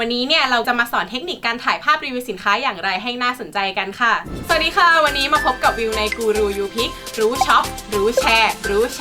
วันนี้เนี่ยเราจะมาสอนเทคนิคการถ่ายภาพรีวิวสินค้าอย่างไรให้น่าสนใจกันค่ะ สวัสดีค่ะ วันนี้มาพบกับวิวในกูรูยูพิกรู้ช็อป รู้แชร์ รู้แช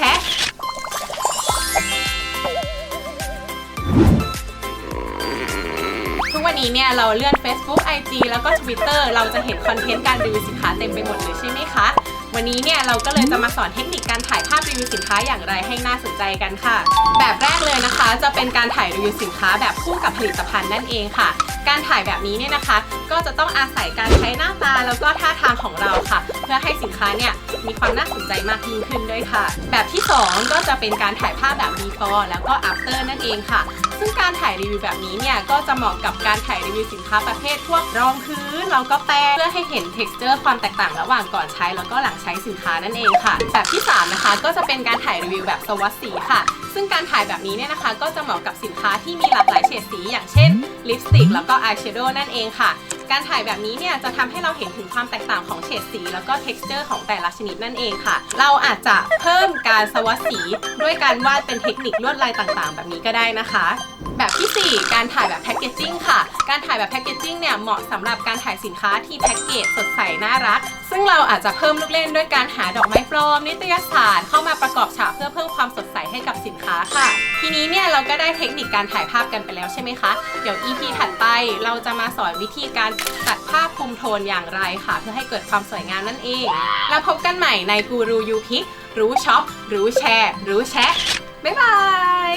ทุกวันนี้เนี่ยเราเลื่อน Facebook IG แล้วก็ Twitter เราจะเห็นคอนเทนต์การรีวิวสินค้าเต็มไปหมดเลยใช่ไหมคะ วันนี้เนี่ยเราก็เลยจะมาสอนเทคนิคการถ่ายภาพรีวิวสินค้าอย่างไรให้น่าสนใจกันค่ะ แบบแรกเลยนะคะ จะเป็นการถ่ายรีวิวสินค้าแบบคู่กับผลิตภัณฑ์นั่นเองค่ะ การถ่ายแบบนี้เนี่ยนะคะ ก็จะต้องอาศัยการใช้หน้าตาแล้วก็ท่าทางของเราค่ะ เพื่อให้สินค้าเนี่ยมีความน่าสนใจมากยิ่งขึ้นด้วยค่ะ แบบที่ 2 ก็จะเป็นการถ่ายภาพแบบ before แล้วก็ after นั่นเองค่ะ ซึ่งการถ่ายรีวิวแบบนี้เนี่ยก็จะเหมาะกับการถ่ายรีวิวสินค้าประเภทพวกรองพื้นแล้วก็แป้งเพื่อให้เห็น texture ความแตกต่างระหว่างก่อนใช้แล้วก็หลังใช้สินค้านั่นเองค่ะ แบบที่ 3 นะคะ ก็จะเป็นการถ่ายรีวิวแบบสวัสดสีค่ะ ซึ่งการถ่ายแบบนี้เนี่ยนะคะ ก็จะเหมาะกับสินค้าที่มีหลากหลายเฉดสี อย่างเช่นลิปสติกแล้วก็อายแชโดว์นั่นเองค่ะ การถ่ายแบบนี้เนี่ยจะทำให้เราเห็นถึงความแตกต่างของเฉดสี แล้วก็ texture ของแต่ละชนิดนั่นเองค่ะ เราอาจจะเพิ่มการสวัสดสีด้วยการวาดเป็นเทคนิคลวดลายต่างๆ แบบนี้ก็ได้นะคะ แบบทีสี่ 4 การถ่ายแบบแพคเกจจิ้งค่ะ การถ่ายแบบแพคเกจจิ้งเนี่ยเหมาะสำหรับการถ่ายสินค้าที่แพ็กเกจสดใสน่ารัก ซึ่งเราอาจจะเพิ่มลูกเล่นด้วยการหาดอกไม้ปลอมนิตยสารเข้ามาประกอบฉากเพื่อเพิ่มความ ค่ะ ทีนี้เนี่ยเราก็ได้เทคนิคการถ่ายภาพกันไปแล้วใช่ไหมคะ เดี๋ยว EP ถัดไปเราจะมาสอนวิธีการตัดภาพคุมโทนอย่างไรค่ะ เพื่อให้เกิดความสวยงามนั่นเอง แล้วพบกันใหม่ในกูรูยูพิกรู้ช็อปรู้แชร์ รู้แชะบ๊ายบาย